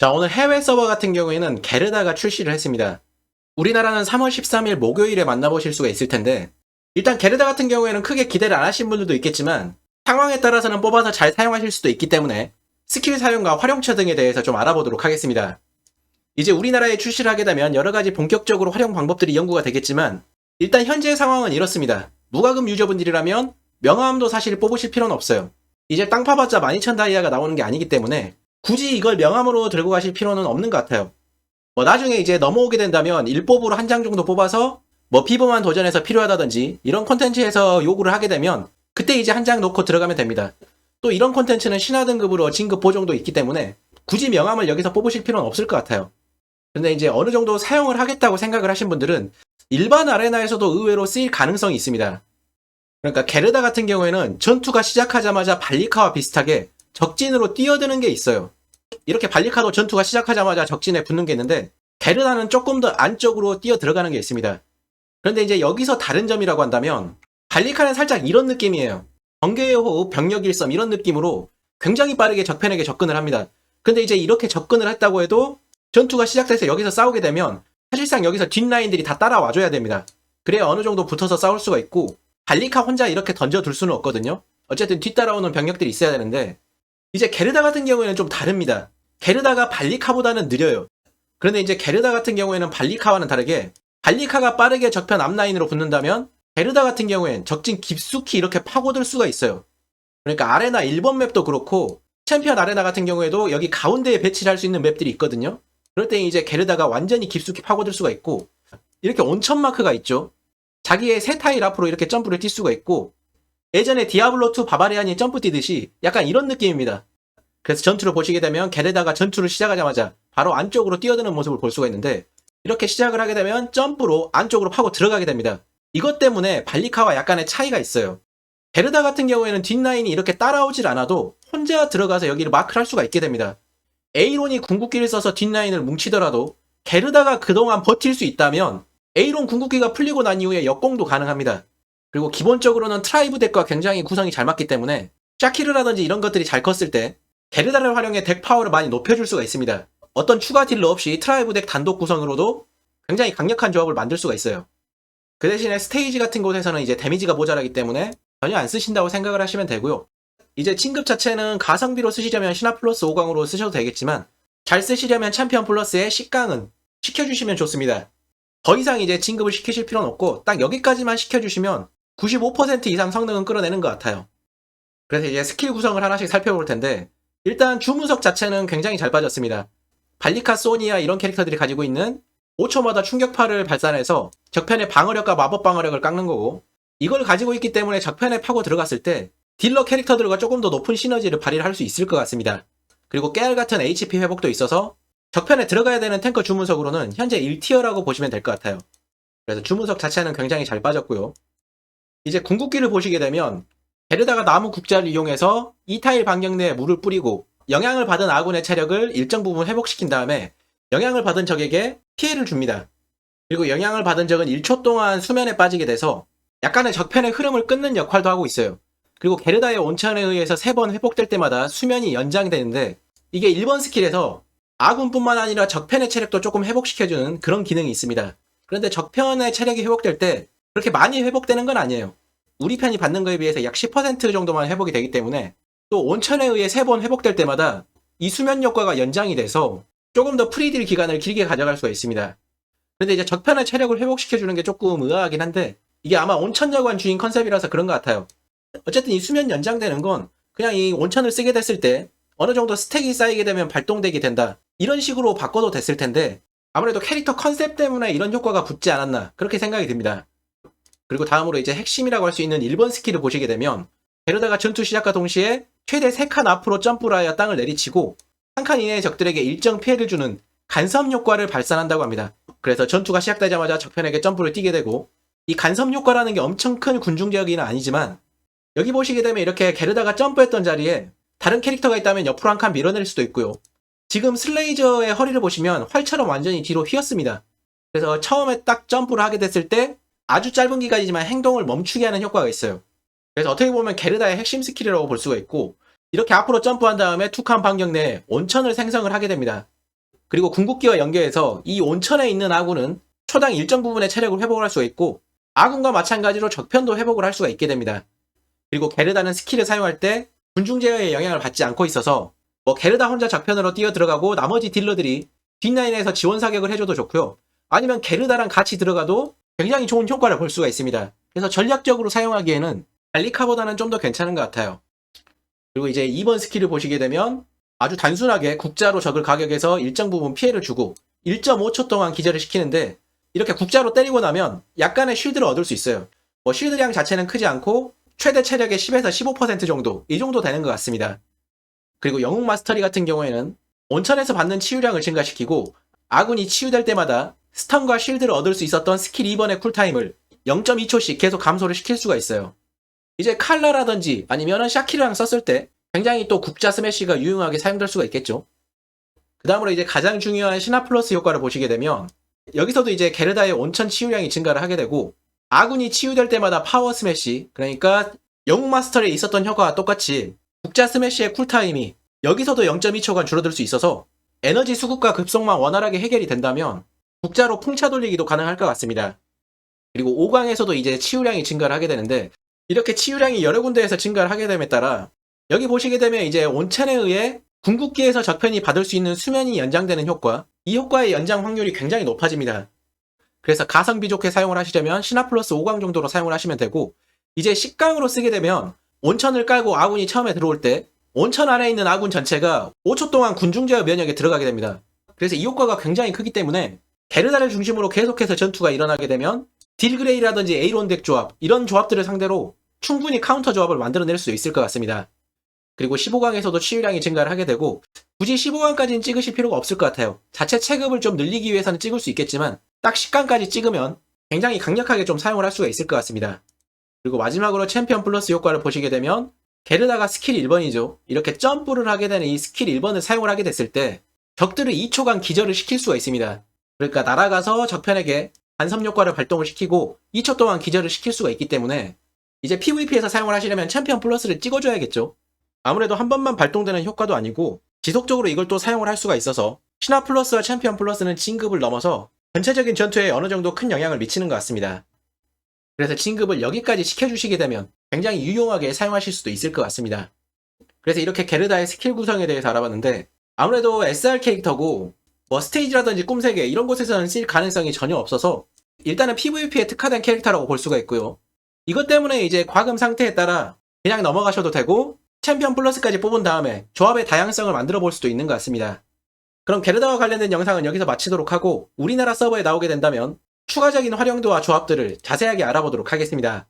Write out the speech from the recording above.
자, 오늘 해외 서버 같은 경우에는 게르다가 출시를 했습니다. 우리나라는 3월 13일 목요일에 만나보실 수가 있을 텐데, 일단 게르다 같은 경우에는 크게 기대를 안 하신 분들도 있겠지만, 상황에 따라서는 뽑아서 잘 사용하실 수도 있기 때문에, 스킬 사용과 활용처 등에 대해서 좀 알아보도록 하겠습니다. 이제 우리나라에 출시를 하게 되면 여러 가지 본격적으로 활용 방법들이 연구가 되겠지만, 일단 현재 상황은 이렇습니다. 무과금 유저분들이라면 명함도 사실 뽑으실 필요는 없어요. 이제 땅 파봤자 12,000 다이아가 나오는 게 아니기 때문에 굳이 이걸 명함으로 들고 가실 필요는 없는 것 같아요. 뭐 나중에 이제 넘어오게 된다면 일법으로 한 장 정도 뽑아서 뭐 피부만 도전해서 필요하다든지 이런 콘텐츠에서 요구를 하게 되면 그때 이제 한 장 놓고 들어가면 됩니다. 또 이런 콘텐츠는 신화 등급으로 진급 보정도 있기 때문에 굳이 명함을 여기서 뽑으실 필요는 없을 것 같아요. 근데 이제 어느 정도 사용을 하겠다고 생각을 하신 분들은 일반 아레나에서도 의외로 쓰일 가능성이 있습니다. 그러니까 게르다 같은 경우에는 전투가 시작하자마자 발리카와 비슷하게 적진으로 뛰어드는 게 있어요. 이렇게 발리카도 전투가 시작하자마자 적진에 붙는 게 있는데 게르다는 조금 더 안쪽으로 뛰어 들어가는 게 있습니다. 그런데 이제 여기서 다른 점이라고 한다면 발리카는 살짝 이런 느낌이에요. 번개의 호흡, 병력 일섬 이런 느낌으로 굉장히 빠르게 적편에게 접근을 합니다. 근데 이제 이렇게 접근을 했다고 해도 전투가 시작돼서 여기서 싸우게 되면 사실상 여기서 뒷라인들이 다 따라와줘야 됩니다. 그래야 어느 정도 붙어서 싸울 수가 있고 발리카 혼자 이렇게 던져둘 수는 없거든요. 어쨌든 뒤따라오는 병력들이 있어야 되는데 이제 게르다 같은 경우에는 좀 다릅니다. 게르다가 발리카보다는 느려요. 그런데 이제 게르다 같은 경우에는 발리카와는 다르게 발리카가 빠르게 적편 앞라인으로 붙는다면 게르다 같은 경우엔 적진 깊숙이 이렇게 파고들 수가 있어요. 그러니까 아레나 1번 맵도 그렇고 챔피언 아레나 같은 경우에도 여기 가운데에 배치를 할 수 있는 맵들이 있거든요. 그럴 때 이제 게르다가 완전히 깊숙이 파고들 수가 있고 이렇게 온천 마크가 있죠. 자기의 세 타일 앞으로 이렇게 점프를 뛸 수가 있고 예전에 디아블로2 바바리안이 점프 뛰듯이 약간 이런 느낌입니다. 그래서 전투를 보시게 되면 게르다가 전투를 시작하자마자 바로 안쪽으로 뛰어드는 모습을 볼 수가 있는데 이렇게 시작을 하게 되면 점프로 안쪽으로 파고 들어가게 됩니다. 이것 때문에 발리카와 약간의 차이가 있어요. 게르다 같은 경우에는 뒷라인이 이렇게 따라오질 않아도 혼자 들어가서 여기를 마크를 할 수가 있게 됩니다. 에이론이 궁극기를 써서 뒷라인을 뭉치더라도 게르다가 그동안 버틸 수 있다면 에이론 궁극기가 풀리고 난 이후에 역공도 가능합니다. 그리고 기본적으로는 트라이브 덱과 굉장히 구성이 잘 맞기 때문에 샤키르라든지 이런 것들이 잘 컸을 때 게르다를 활용해 덱 파워를 많이 높여줄 수가 있습니다. 어떤 추가 딜러 없이 트라이브 덱 단독 구성으로도 굉장히 강력한 조합을 만들 수가 있어요. 그 대신에 스테이지 같은 곳에서는 이제 데미지가 모자라기 때문에 전혀 안 쓰신다고 생각을 하시면 되고요. 이제 진급 자체는 가성비로 쓰시려면 신화 플러스 5강으로 쓰셔도 되겠지만 잘 쓰시려면 챔피언 플러스의 10강은 시켜주시면 좋습니다. 더 이상 이제 진급을 시키실 필요는 없고 딱 여기까지만 시켜주시면 95% 이상 성능은 끌어내는 것 같아요. 그래서 이제 스킬 구성을 하나씩 살펴볼 텐데 일단 주문석 자체는 굉장히 잘 빠졌습니다. 발리카 소니아 이런 캐릭터들이 가지고 있는 5초마다 충격파를 발산해서 적편의 방어력과 마법 방어력을 깎는 거고 이걸 가지고 있기 때문에 적편에 파고 들어갔을 때 딜러 캐릭터들과 조금 더 높은 시너지를 발휘를 할 수 있을 것 같습니다. 그리고 깨알 같은 HP 회복도 있어서 적편에 들어가야 되는 탱커 주문석으로는 현재 1티어라고 보시면 될 것 같아요. 그래서 주문석 자체는 굉장히 잘 빠졌고요. 이제 궁극기를 보시게 되면 게르다가 나무 국자를 이용해서 2타일 반경 내에 물을 뿌리고 영향을 받은 아군의 체력을 일정 부분 회복시킨 다음에 영향을 받은 적에게 피해를 줍니다. 그리고 영향을 받은 적은 1초 동안 수면에 빠지게 돼서 약간의 적편의 흐름을 끊는 역할도 하고 있어요. 그리고 게르다의 온천에 의해서 3번 회복될 때마다 수면이 연장되는데 이게 1번 스킬에서 아군뿐만 아니라 적편의 체력도 조금 회복시켜주는 그런 기능이 있습니다. 그런데 적편의 체력이 회복될 때 그렇게 많이 회복되는 건 아니에요. 우리 편이 받는 거에 비해서 약 10% 정도만 회복이 되기 때문에 또 온천에 의해 3번 회복될 때마다 이 수면 효과가 연장이 돼서 조금 더 프리딜 기간을 길게 가져갈 수가 있습니다. 그런데 이제 적편의 체력을 회복시켜주는 게 조금 의아하긴 한데 이게 아마 온천여관 주인 컨셉이라서 그런 것 같아요. 어쨌든 이 수면 연장되는 건 그냥 이 온천을 쓰게 됐을 때 어느 정도 스택이 쌓이게 되면 발동되게 된다. 이런 식으로 바꿔도 됐을 텐데 아무래도 캐릭터 컨셉 때문에 이런 효과가 붙지 않았나 그렇게 생각이 듭니다. 그리고 다음으로 이제 핵심이라고 할 수 있는 1번 스킬을 보시게 되면 게르다가 전투 시작과 동시에 최대 3칸 앞으로 점프를 하여 땅을 내리치고 한 칸 이내의 적들에게 일정 피해를 주는 간섭 효과를 발산한다고 합니다. 그래서 전투가 시작되자마자 적편에게 점프를 뛰게 되고 이 간섭 효과라는 게 엄청 큰 군중 제어기는 아니지만 여기 보시게 되면 이렇게 게르다가 점프했던 자리에 다른 캐릭터가 있다면 옆으로 한 칸 밀어낼 수도 있고요. 지금 슬레이저의 허리를 보시면 활처럼 완전히 뒤로 휘었습니다. 그래서 처음에 딱 점프를 하게 됐을 때 아주 짧은 기간이지만 행동을 멈추게 하는 효과가 있어요. 그래서 어떻게 보면 게르다의 핵심 스킬이라고 볼 수가 있고 이렇게 앞으로 점프한 다음에 툭한 반경 내에 온천을 생성을 하게 됩니다. 그리고 궁극기와 연계해서 이 온천에 있는 아군은 초당 일정 부분의 체력을 회복을 할 수가 있고 아군과 마찬가지로 적편도 회복을 할 수가 있게 됩니다. 그리고 게르다는 스킬을 사용할 때 군중 제어의 영향을 받지 않고 있어서 뭐 게르다 혼자 적편으로 뛰어 들어가고 나머지 딜러들이 뒷라인에서 지원 사격을 해줘도 좋고요. 아니면 게르다랑 같이 들어가도 굉장히 좋은 효과를 볼 수가 있습니다. 그래서 전략적으로 사용하기에는 알리카보다는 좀 더 괜찮은 것 같아요. 그리고 이제 2번 스킬을 보시게 되면 아주 단순하게 국자로 적을 가격에서 일정 부분 피해를 주고 1.5초 동안 기절을 시키는데 이렇게 국자로 때리고 나면 약간의 쉴드를 얻을 수 있어요. 뭐 쉴드량 자체는 크지 않고 최대 체력의 10에서 15% 정도 이 정도 되는 것 같습니다. 그리고 영웅 마스터리 같은 경우에는 온천에서 받는 치유량을 증가시키고 아군이 치유될 때마다 스턴과 쉴드를 얻을 수 있었던 스킬 2번의 쿨타임을 0.2초씩 계속 감소를 시킬 수가 있어요. 이제 칼라라든지 아니면 샤키랑 썼을 때 굉장히 또 국자 스매시가 유용하게 사용될 수가 있겠죠. 그 다음으로 이제 가장 중요한 시나 플러스 효과를 보시게 되면 여기서도 이제 게르다의 온천 치유량이 증가를 하게 되고 아군이 치유될 때마다 파워 스매시 그러니까 영웅 마스터에 있었던 효과와 똑같이 국자 스매시의 쿨타임이 여기서도 0.2초간 줄어들 수 있어서 에너지 수급과 급속만 원활하게 해결이 된다면 국자로 풍차 돌리기도 가능할 것 같습니다. 그리고 5강에서도 이제 치유량이 증가를 하게 되는데 이렇게 치유량이 여러 군데에서 증가를 하게 됨에 따라 여기 보시게 되면 이제 온천에 의해 궁극기에서 적편이 받을 수 있는 수면이 연장되는 효과 이 효과의 연장 확률이 굉장히 높아집니다. 그래서 가성비 좋게 사용을 하시려면 시나 플러스 5강 정도로 사용을 하시면 되고 이제 10강으로 쓰게 되면 온천을 깔고 아군이 처음에 들어올 때 온천 안에 있는 아군 전체가 5초 동안 군중제어 면역에 들어가게 됩니다. 그래서 이 효과가 굉장히 크기 때문에 게르다를 중심으로 계속해서 전투가 일어나게 되면 딜그레이라든지 에이론 덱 조합 이런 조합들을 상대로 충분히 카운터 조합을 만들어낼 수 있을 것 같습니다. 그리고 15강에서도 치유량이 증가를 하게 되고 굳이 15강까지는 찍으실 필요가 없을 것 같아요. 자체 체급을 좀 늘리기 위해서는 찍을 수 있겠지만 딱 10강까지 찍으면 굉장히 강력하게 좀 사용을 할 수가 있을 것 같습니다. 그리고 마지막으로 챔피언 플러스 효과를 보시게 되면 게르다가 스킬 1번이죠. 이렇게 점프를 하게 되는 이 스킬 1번을 사용을 하게 됐을 때 적들을 2초간 기절을 시킬 수가 있습니다. 그러니까 날아가서 적편에게 반섬 효과를 발동을 시키고 2초 동안 기절을 시킬 수가 있기 때문에 이제 PVP에서 사용을 하시려면 챔피언 플러스를 찍어줘야겠죠. 아무래도 한 번만 발동되는 효과도 아니고 지속적으로 이걸 또 사용을 할 수가 있어서 신화 플러스와 챔피언 플러스는 진급을 넘어서 전체적인 전투에 어느 정도 큰 영향을 미치는 것 같습니다. 그래서 진급을 여기까지 시켜주시게 되면 굉장히 유용하게 사용하실 수도 있을 것 같습니다. 그래서 이렇게 게르다의 스킬 구성에 대해서 알아봤는데 아무래도 SR 캐릭터고 뭐 스테이지라든지 꿈세계 이런 곳에서는 쓸 가능성이 전혀 없어서 일단은 PVP에 특화된 캐릭터라고 볼 수가 있고요. 이것 때문에 이제 과금 상태에 따라 그냥 넘어가셔도 되고 챔피언 플러스까지 뽑은 다음에 조합의 다양성을 만들어 볼 수도 있는 것 같습니다. 그럼 게르다와 관련된 영상은 여기서 마치도록 하고 우리나라 서버에 나오게 된다면 추가적인 활용도와 조합들을 자세하게 알아보도록 하겠습니다.